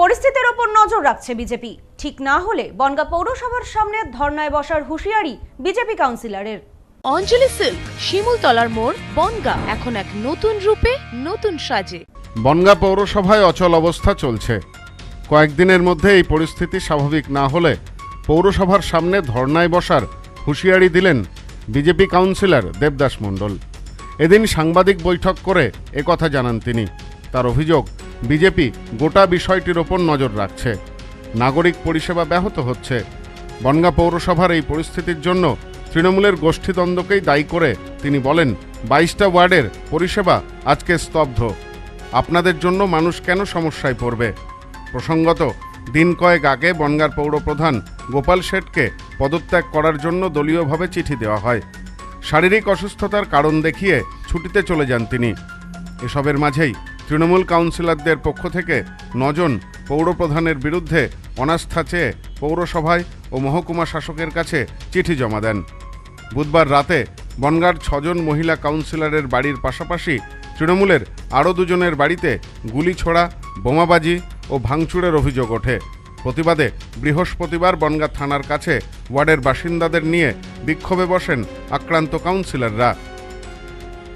পরিস্থিতির ওপর নজর রাখছে বিজেপি। ঠিক না হলে বনগা পৌরসভার সামনে ধর্নায় বসার হুঁশিয়ারি বিজেপি কাউন্সিলরের। অঞ্জলি সিল্ক শিমুলতলার মোড় বনগা এখন এক নতুন রূপে নতুন সাজে। বনগা পৌরসভায় অচল অবস্থা চলছে। কয়েকদিনের মধ্যে এই পরিস্থিতি স্বাভাবিক না হলে পৌরসভার সামনে ধর্নায় বসার হুঁশিয়ারি দিলেন বিজেপি কাউন্সিলর দেবদাস মণ্ডল। এদিন সাংবাদিক বৈঠক করে একথা জানান তিনি। তার অভিযোগ বিজেপি গোটা বিষয়টির ওপর নজর রাখছে। নাগরিক পরিষেবা ব্যাহত হচ্ছে। বনগা পৌরসভার এই পরিস্থিতির জন্য তৃণমূলের গোষ্ঠীদ্বন্দ্বকেই দায়ী করে তিনি বলেন, বাইশটা ওয়ার্ডের পরিষেবা আজকে স্তব্ধ। আপনাদের জন্য মানুষ কেন সমস্যায় পড়বে? প্রসঙ্গত, দিন কয়েক আগে বনগার পৌরপ্রধান গোপাল শেঠকে পদত্যাগ করার জন্য দলীয়ভাবে চিঠি দেওয়া হয়। শারীরিক অসুস্থতার কারণ দেখিয়ে ছুটিতে চলে যান তিনি। এসবের মাঝেই তৃণমূল কাউন্সিলরদের পক্ষ থেকে নজন পৌরপ্রধানের বিরুদ্ধে অনাস্থা চেয়ে পৌরসভায় ও মহকুমা শাসকের কাছে চিঠি জমা দেন। বুধবার রাতে বনগাঁর ছজন মহিলা কাউন্সিলরের বাড়ির পাশাপাশি তৃণমূলের আরও দুজনের বাড়িতে গুলি ছোড়া বোমাবাজি ও ভাঙচুরের অভিযোগ ওঠে। প্রতিবাদে বৃহস্পতিবার বনগা থানার কাছে ওয়ার্ডের বাসিন্দাদের নিয়ে বিক্ষোভে বসেন আক্রান্ত কাউন্সিলররা।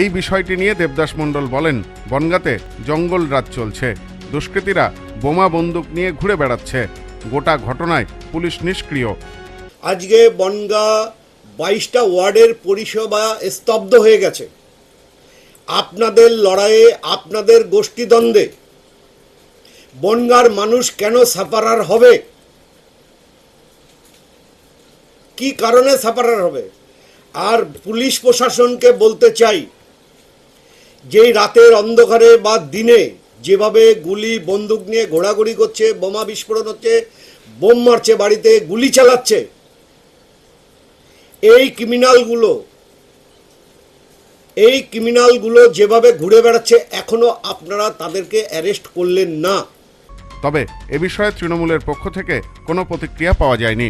এই বিষয়টি নিয়ে দেবদাস মণ্ডল বলেন, বনগাতে জঙ্গল রাজ চলছে। দুষ্কৃতীরা বোমা বন্দুক নিয়ে ঘুরে বেড়াচ্ছে। গোটা ঘটনায় পুলিশ নিষ্ক্রিয়। আজকে বনগা বাইশটা ওয়ার্ডের পরিষেবা স্তব্ধ হয়ে গেছে। আপনাদের লড়াইয়ে, আপনাদের গোষ্ঠীদ্বন্দ্বে বনগার মানুষ কেন সাফারার হবে? কি কারণে সাফারার হবে? আর পুলিশ প্রশাসনকে বলতে চাই যেই রাতের অন্ধকারে বা দিনে যেভাবে গুলি, বন্দুক নিয়ে ঘোরাঘুরি করছে, বোমা বিস্ফোরণ হচ্ছে, বোম মারছে, বাড়িতে গুলি চালাচ্ছে, এই ক্রিমিনালগুলো এই ক্রিমিনালগুলো যেভাবে ঘুরে বেড়াচ্ছে, এখনও আপনারা তাদেরকে অ্যারেস্ট করলেন না। তবে এ বিষয়ে তৃণমূলের পক্ষ থেকে কোনো প্রতিক্রিয়া পাওয়া যায়নি।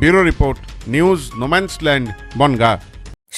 Bureau report, news, no man's land, Bangaon.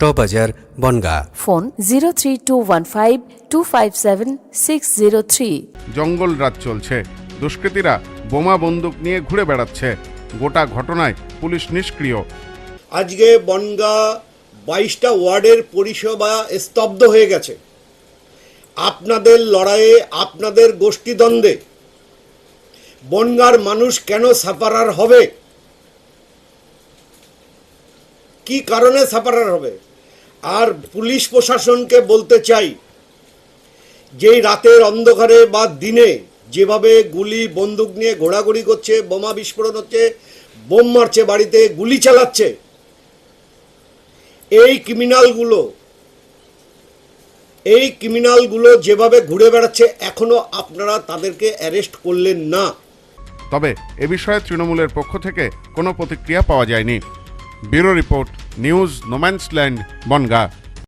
টবাজার Bangaon. Phone zero three two one five two five seven six zero three. জঙ্গল রাজ চলছে। দুষ্কৃতীরা বোমা বন্দুক নিয়ে ঘুরে বেড়াচ্ছে। গোটা ঘটনায় পুলিশ নিষ্ক্রিয়। আজকে বনগা বাইশটা ওয়ার্ডের পরিষেবা স্তব্ধ হয়ে গেছে। আপনাদের লড়াইয়ে আপনাদের গোষ্ঠীদ্বন্দ্বে বনগার মানুষ কেন সাফারার হবে? কি কারণে সাফারার হবে? আর পুলিশ প্রশাসনকে বলতে চাই, যেই রাতের অন্ধকারে বা দিনে যেভাবে গুলি, বন্দুক নিয়ে ঘোরাঘুরি করছে, বোমা বিস্ফোরণ হচ্ছে, বোম মারছে, বাড়িতে গুলি চালাচ্ছে, এই ক্রিমিনালগুলো এই ক্রিমিনালগুলো যেভাবে ঘুরে বেড়াচ্ছে, এখনও আপনারা তাদেরকে অ্যারেস্ট করলেন না। তবে এ বিষয়ে তৃণমূলের পক্ষ থেকে কোনো প্রতিক্রিয়া পাওয়া যায়নি। Bureau report news no man's land Bangaon